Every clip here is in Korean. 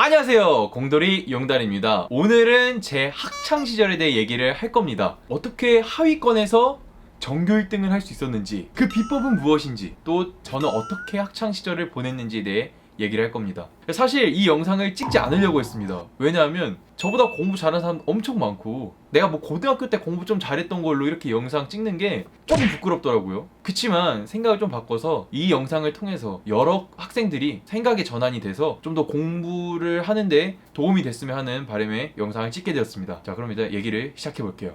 안녕하세요. 공돌이 용단입니다. 오늘은 제 학창 시절에 대해 얘기를 할 겁니다. 어떻게 하위권에서 전교 1등을 할 수 있었는지 그 비법은 무엇인지 또 저는 어떻게 학창 시절을 보냈는지에 대해 얘기를 할 겁니다. 사실 이 영상을 찍지 않으려고 했습니다. 왜냐하면 저보다 공부 잘하는 사람 엄청 많고 내가 뭐 고등학교 때 공부 좀 잘했던 걸로 이렇게 영상 찍는 게 조금 부끄럽더라고요. 그치만 생각을 좀 바꿔서 이 영상을 통해서 여러 학생들이 생각의 전환이 돼서 좀 더 공부를 하는데 도움이 됐으면 하는 바람에 영상을 찍게 되었습니다. 자 그럼 이제 얘기를 시작해 볼게요.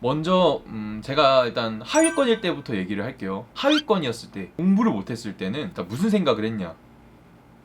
먼저 음, 제가 일단 하위권일 때부터 얘기를 할게요. 하위권이었을 때 공부를 못했을 때는 무슨 생각을 했냐?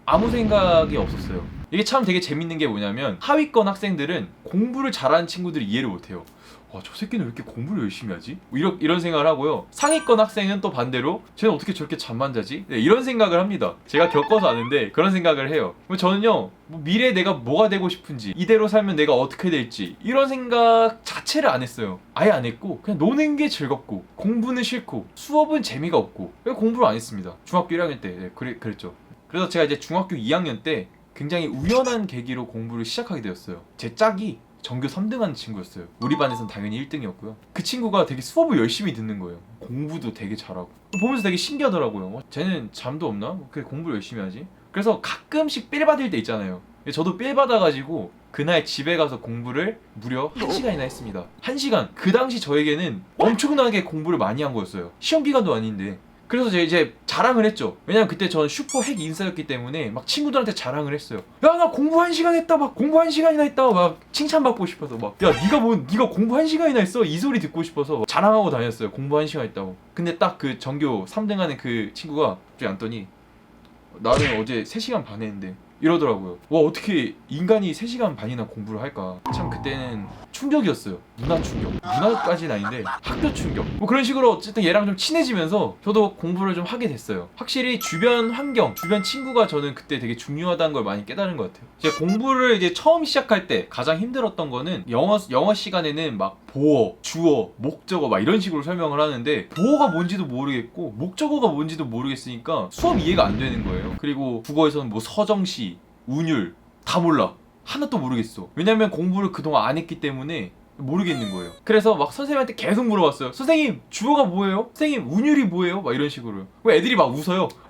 아무 생각이 없었어요. 이게 참 되게 재밌는 게 뭐냐면 하위권 학생들은 공부를 잘하는 친구들이 이해를 못해요. 와, 저 새끼는 왜 이렇게 공부를 열심히 하지? 뭐 이런, 이런 생각을 하고요. 상위권 학생은 또 반대로 쟤는 어떻게 저렇게 잠만 자지? 네, 이런 생각을 합니다. 제가 겪어서 아는데 그런 생각을 해요. 저는요, 뭐 미래에 내가 뭐가 되고 싶은지, 이대로 살면 내가 어떻게 될지, 이런 생각 자체를 안 했어요. 아예 안 했고, 그냥 노는 게 즐겁고, 공부는 싫고, 수업은 재미가 없고, 공부를 안 했습니다. 중학교 1학년 때, 네, 그래, 그랬죠. 그래서 제가 이제 중학교 2학년 때 굉장히 우연한 계기로 공부를 시작하게 되었어요. 제 짝이 전교 3등 하는 친구였어요. 우리 반에서는 당연히 1등이었고요. 그 친구가 되게 수업을 열심히 듣는 거예요. 공부도 되게 잘하고. 보면서 되게 신기하더라고요. 와, 쟤는 잠도 없나? 뭐 그렇게 공부를 열심히 하지? 그래서 가끔씩 삘 받을 때 있잖아요. 저도 삘 받아가지고 그날 집에 가서 공부를 무려 1시간이나 했습니다. 1시간! 그 당시 저에게는 엄청나게 공부를 많이 한 거였어요. 시험 기간도 아닌데. 그래서 제가 이제 자랑을 했죠. 왜냐면 그때 저는 슈퍼 핵 인싸였기 때문에 막 친구들한테 자랑을 했어요. 야 나 공부 한 시간 했다. 막 공부 한 시간이나 했다. 막 칭찬받고 싶어서 막 야 네가 뭐 네가 공부 한 시간이나 했어 이 소리 듣고 싶어서 자랑하고 다녔어요. 공부 한 시간 했다고. 근데 딱 그 전교 3등 하는 그 친구가 갑자기 앉더니 나는 어제 3시간 반 했는데 이러더라고요. 와 어떻게 인간이 3시간 반이나 공부를 할까? 참 그때는 충격이었어요. 문화 충격. 문화까지는 아닌데 학교 충격. 뭐 그런 식으로 어쨌든 얘랑 좀 친해지면서 저도 공부를 좀 하게 됐어요. 확실히 주변 환경, 주변 친구가 저는 그때 되게 중요하다는 걸 많이 깨달은 것 같아요. 이제 공부를 이제 처음 시작할 때 가장 힘들었던 거는 영어 영어 시간에는 막 보어, 주어, 목적어 막 이런 식으로 설명을 하는데 보어가 뭔지도 모르겠고 목적어가 뭔지도 모르겠으니까 수업 이해가 안 되는 거예요. 그리고 국어에서는 뭐 서정시, 운율 다 몰라. 하나도 모르겠어. 왜냐면 공부를 그동안 안 했기 때문에 모르겠는 거예요. 그래서 막 선생님한테 계속 물어봤어요. 선생님, 주어가 뭐예요? 선생님, 운율이 뭐예요? 막 이런 식으로요. 왜 애들이 막 웃어요?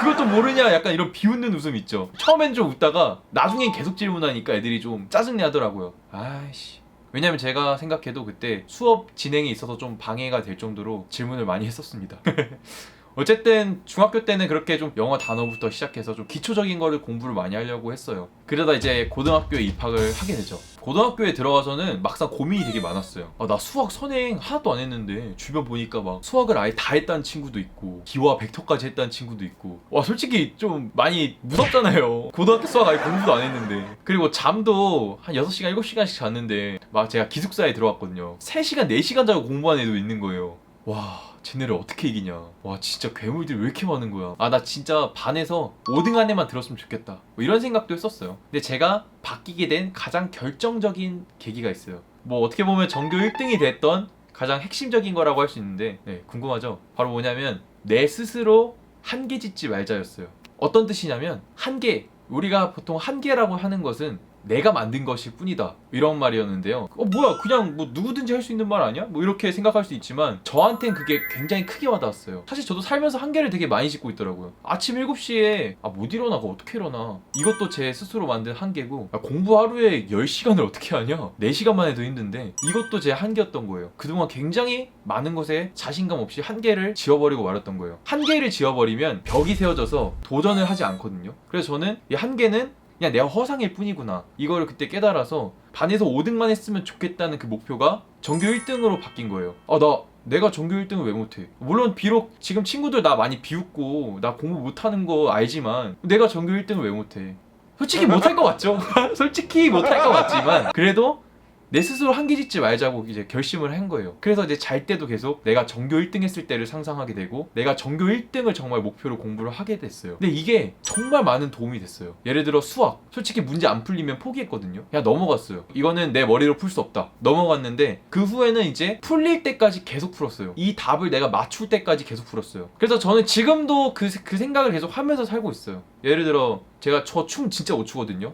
그것도 모르냐? 약간 이런 비웃는 웃음 있죠. 처음엔 좀 웃다가 나중엔 계속 질문하니까 애들이 좀 짜증내 하더라고요. 아이씨. 왜냐면 제가 생각해도 그때 수업 진행에 있어서 좀 방해가 될 정도로 질문을 많이 했었습니다. 어쨌든 중학교 때는 그렇게 좀 영어 단어부터 시작해서 좀 기초적인 거를 공부를 많이 하려고 했어요. 그러다 이제 고등학교에 입학을 하게 되죠. 고등학교에 들어가서는 막상 고민이 되게 많았어요. 아, 나 수학 선행 하나도 안 했는데 주변 보니까 막 수학을 아예 다 했다는 친구도 있고 기와 벡터까지 했다는 친구도 있고 와 솔직히 좀 많이 무섭잖아요. 고등학교 수학 아예 공부도 안 했는데 그리고 잠도 한 6시간 7시간씩 잤는데 막 제가 기숙사에 들어갔거든요. 3시간 4시간 자고 공부한 애도 있는 거예요. 와 쟤네를 어떻게 이기냐. 와 진짜 괴물들이 왜 이렇게 많은 거야. 아 나 진짜 반에서 5등 안에만 들었으면 좋겠다. 뭐 이런 생각도 했었어요. 근데 제가 바뀌게 된 가장 결정적인 계기가 있어요. 뭐 어떻게 보면 전교 1등이 됐던 가장 핵심적인 거라고 할 수 있는데 네, 궁금하죠? 바로 뭐냐면 내 스스로 한계 짓지 말자였어요. 어떤 뜻이냐면 한계 우리가 보통 한계라고 하는 것은 내가 만든 것일 뿐이다. 이런 말이었는데요. 어 뭐야 그냥 뭐 누구든지 할 수 있는 말 아니야? 뭐 이렇게 생각할 수 있지만 저한텐 그게 굉장히 크게 와닿았어요. 사실 저도 살면서 한계를 되게 많이 짓고 있더라고요. 아침 7시에 아 못 일어나 그거 어떻게 일어나? 이것도 제 스스로 만든 한계고 아, 공부 하루에 10시간을 어떻게 하냐? 4시간만 해도 힘든데 이것도 제 한계였던 거예요. 그동안 굉장히 많은 것에 자신감 없이 한계를 지워버리고 말았던 거예요. 한계를 지워버리면 벽이 세워져서 도전을 하지 않거든요. 그래서 저는 이 한계는 그냥 내가 허상일 뿐이구나. 이거를 그때 깨달아서 반에서 5등만 했으면 좋겠다는 그 목표가 전교 1등으로 바뀐 거예요. 아, 나 내가 전교 1등을 왜 못해? 물론 비록 지금 친구들 나 많이 비웃고 나 공부 못하는 거 알지만 내가 전교 1등을 왜 못해? 솔직히 못할 것 같죠? 솔직히 못할 것 같지만 그래도 내 스스로 한계 짓지 말자고 이제 결심을 한 거예요. 그래서 이제 잘 때도 계속 내가 전교 1등 했을 때를 상상하게 되고 내가 전교 1등을 정말 목표로 공부를 하게 됐어요. 근데 이게 정말 많은 도움이 됐어요. 예를 들어 수학. 솔직히 문제 안 풀리면 포기했거든요. 그냥 넘어갔어요. 이거는 내 머리로 풀 수 없다. 넘어갔는데 그 후에는 이제 풀릴 때까지 계속 풀었어요. 이 답을 내가 맞출 때까지 계속 풀었어요. 그래서 저는 지금도 그, 그 생각을 계속 하면서 살고 있어요. 예를 들어 제가 저 춤 진짜 못 추거든요.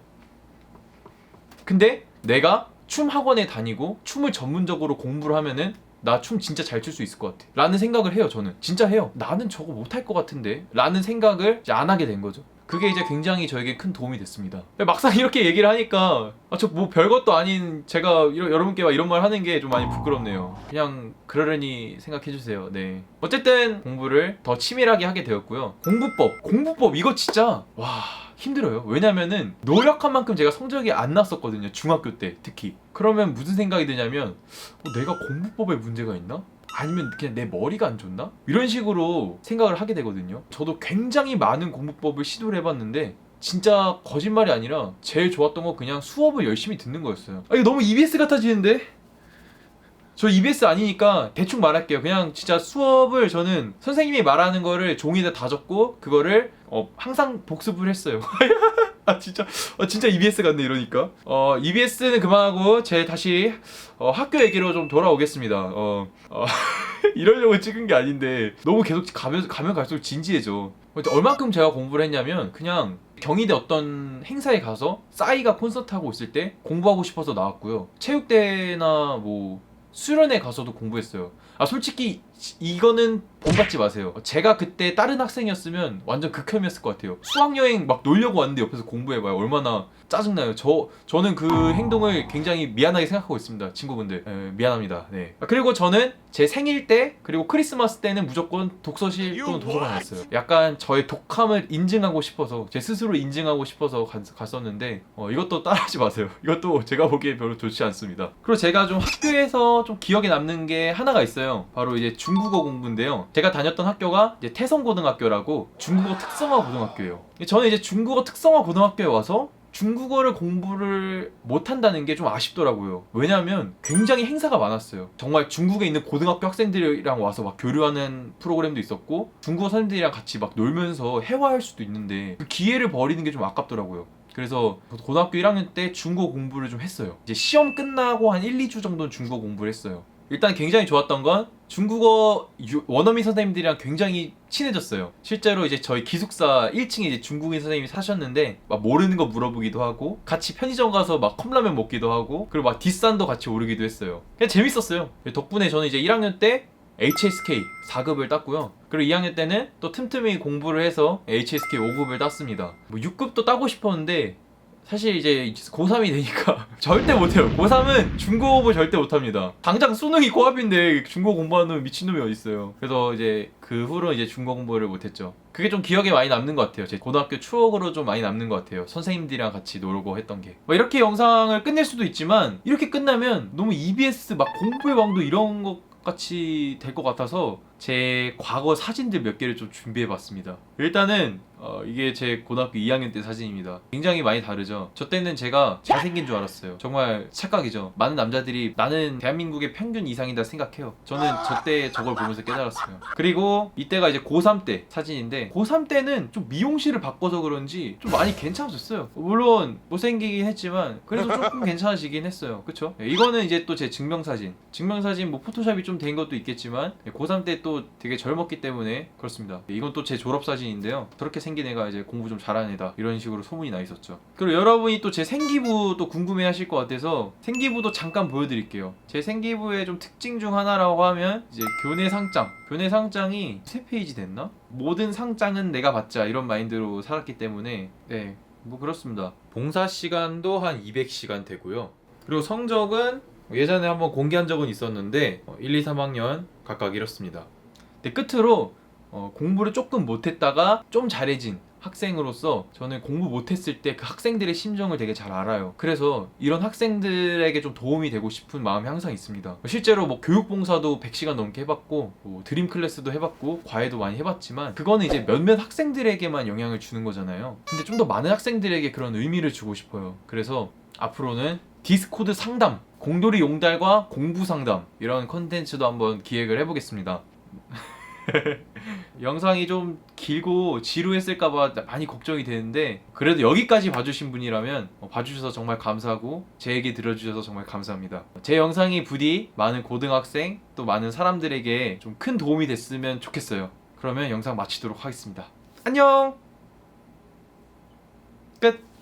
근데 내가 춤 학원에 다니고 춤을 전문적으로 공부를 하면은 나 춤 진짜 잘 출 수 있을 것 같아. 라는 생각을 해요, 저는. 진짜 해요. 나는 저거 못할 것 같은데. 라는 생각을 이제 안 하게 된 거죠. 그게 이제 굉장히 저에게 큰 도움이 됐습니다. 막상 이렇게 얘기를 하니까 아, 저 뭐 별것도 아닌 제가 이러- 여러분께 막 이런 말 하는 게 좀 많이 부끄럽네요. 그냥 그러려니 생각해 주세요. 네. 어쨌든 공부를 더 치밀하게 하게 되었고요. 공부법, 공부법 이거 진짜 와 힘들어요. 왜냐면은 노력한 만큼 제가 성적이 안 났었거든요. 중학교 때 특히. 그러면 무슨 생각이 드냐면 어, 내가 공부법에 문제가 있나? 아니면 그냥 내 머리가 안 좋나? 이런 식으로 생각을 하게 되거든요. 저도 굉장히 많은 공부법을 시도를 해봤는데 진짜 거짓말이 아니라 제일 좋았던 거 그냥 수업을 열심히 듣는 거였어요. 아 이거 너무 EBS 같아지는데? 저 EBS 아니니까 대충 말할게요. 그냥 진짜 수업을 저는 선생님이 말하는 거를 종이에다 다 적고 그거를 어, 항상 복습을 했어요. 아 진짜 어, 진짜 EBS 같네 이러니까. 어 EBS는 그만하고 제 다시 어, 학교 얘기로 좀 돌아오겠습니다. 어, 어 이러려고 찍은 게 아닌데 너무 계속 가면 가면 갈수록 진지해져. 얼만큼 제가 공부를 했냐면 그냥 경희대 어떤 행사에 가서 싸이가 콘서트 하고 있을 때 공부하고 싶어서 나왔고요. 체육대나 뭐 수련회 가서도 공부했어요. 아 솔직히 이거는 본받지 마세요. 제가 그때 다른 학생이었으면 완전 극혐이었을 것 같아요. 수학 여행 막 놀려고 왔는데 옆에서 공부해봐요. 얼마나 짜증나요. 저 저는 그 행동을 굉장히 미안하게 생각하고 있습니다, 친구분들. 에, 미안합니다. 네. 아, 그리고 저는 제 생일 때 그리고 크리스마스 때는 무조건 독서실 또는 도서관이었어요. 약간 저의 독함을 인증하고 싶어서 제 스스로 인증하고 싶어서 갔, 갔었는데 어, 이것도 따라하지 마세요. 이것도 제가 보기에 별로 좋지 않습니다. 그리고 제가 좀 학교에서 좀 기억에 남는 게 하나가 있어요. 바로 이제 중 국어 공부인데요. 제가 다녔던 학교가 이제 태성고등학교라고 중국어 특성화 고등학교예요. 저는 이제 중국어 특성화 고등학교에 와서 중국어를 공부를 못한다는 게 좀 아쉽더라고요. 왜냐하면 굉장히 행사가 많았어요. 정말 중국에 있는 고등학교 학생들이랑 와서 막 교류하는 프로그램도 있었고 중국어 선생님들이랑 같이 막 놀면서 회화할 수도 있는데 그 기회를 버리는 게 좀 아깝더라고요. 그래서 고등학교 1학년 때 중국어 공부를 좀 했어요. 이제 시험 끝나고 한 1, 2주 정도는 중국어 공부를 했어요. 일단 굉장히 좋았던 건 중국어 유- 원어민 선생님들이랑 굉장히 친해졌어요. 실제로 이제 저희 기숙사 1층에 이제 중국인 선생님이 사셨는데 막 모르는 거 물어보기도 하고 같이 편의점 가서 막 컵라면 먹기도 하고 그리고 막 뒷산도 같이 오르기도 했어요. 그냥 재밌었어요. 덕분에 저는 이제 1학년 때 HSK 4급을 땄고요. 그리고 2학년 때는 또 틈틈이 공부를 해서 HSK 5급을 땄습니다. 뭐 6급도 따고 싶었는데 사실 이제 고3이 되니까 절대 못해요. 고3은 중고업을 절대 못합니다. 당장 수능이 코앞인데 중고 공부하는 미친놈이 어딨어요. 그래서 이제 그 후로 이제 중고 공부를 못했죠. 그게 좀 기억에 많이 남는 것 같아요. 제 고등학교 추억으로 좀 많이 남는 것 같아요. 선생님들이랑 같이 놀고 했던 게. 뭐 이렇게 영상을 끝낼 수도 있지만 이렇게 끝나면 너무 EBS 막 공부의 왕도 이런 것 같이 될 것 같아서 제 과거 사진들 몇 개를 좀 준비해 봤습니다. 일단은 어, 이게 제 고등학교 2학년 때 사진입니다. 굉장히 많이 다르죠. 저 때는 제가 잘생긴 줄 알았어요. 정말 착각이죠. 많은 남자들이 나는 대한민국의 평균 이상이다 생각해요. 저는 저 때 저걸 보면서 깨달았어요. 그리고 이때가 이제 고3 때 사진인데 고3 때는 좀 미용실을 바꿔서 그런지 좀 많이 괜찮아졌어요. 물론 못생기긴 했지만 그래도 조금 괜찮아지긴 했어요. 그쵸? 네, 이거는 이제 또 제 증명사진. 증명사진 뭐 포토샵이 좀 된 것도 있겠지만 네, 고3 때또 되게 젊었기 때문에 그렇습니다. 네, 이건 또 제 졸업 사진인데요. 저렇게 생긴 애가 이제 공부 좀 잘하는 애다. 이런 식으로 소문이 나 있었죠. 그리고 여러분이 또 제 생기부 또 궁금해 하실 것 같아서 생기부도 잠깐 보여드릴게요. 제 생기부의 좀 특징 중 하나라고 하면 이제 교내 상장. 교내 상장이 세 페이지 됐나? 모든 상장은 내가 받자 이런 마인드로 살았기 때문에 네. 뭐 그렇습니다. 봉사 시간도 한 200시간 되고요. 그리고 성적은 예전에 한번 공개한 적은 있었는데 어, 1, 2, 3학년 각각 이렇습니다. 근데 끝으로 어, 공부를 조금 못했다가 좀 잘해진 학생으로서 저는 공부 못했을 때 그 학생들의 심정을 되게 잘 알아요. 그래서 이런 학생들에게 좀 도움이 되고 싶은 마음이 항상 있습니다. 실제로 뭐 교육봉사도 100시간 넘게 해봤고 뭐 드림 클래스도 해봤고 과외도 많이 해봤지만 그거는 이제 몇몇 학생들에게만 영향을 주는 거잖아요. 근데 좀 더 많은 학생들에게 그런 의미를 주고 싶어요. 그래서 앞으로는 디스코드 상담, 공돌이 용달과 공부 상담 이런 컨텐츠도 한번 기획을 해보겠습니다. 영상이 좀 길고 지루했을까봐 많이 걱정이 되는데 그래도 여기까지 봐주신 분이라면 어, 봐주셔서 정말 감사하고 제 얘기 들어주셔서 정말 감사합니다. 제 영상이 부디 많은 고등학생 또 많은 사람들에게 좀 큰 도움이 됐으면 좋겠어요. 그러면 영상 마치도록 하겠습니다. 안녕! 끝!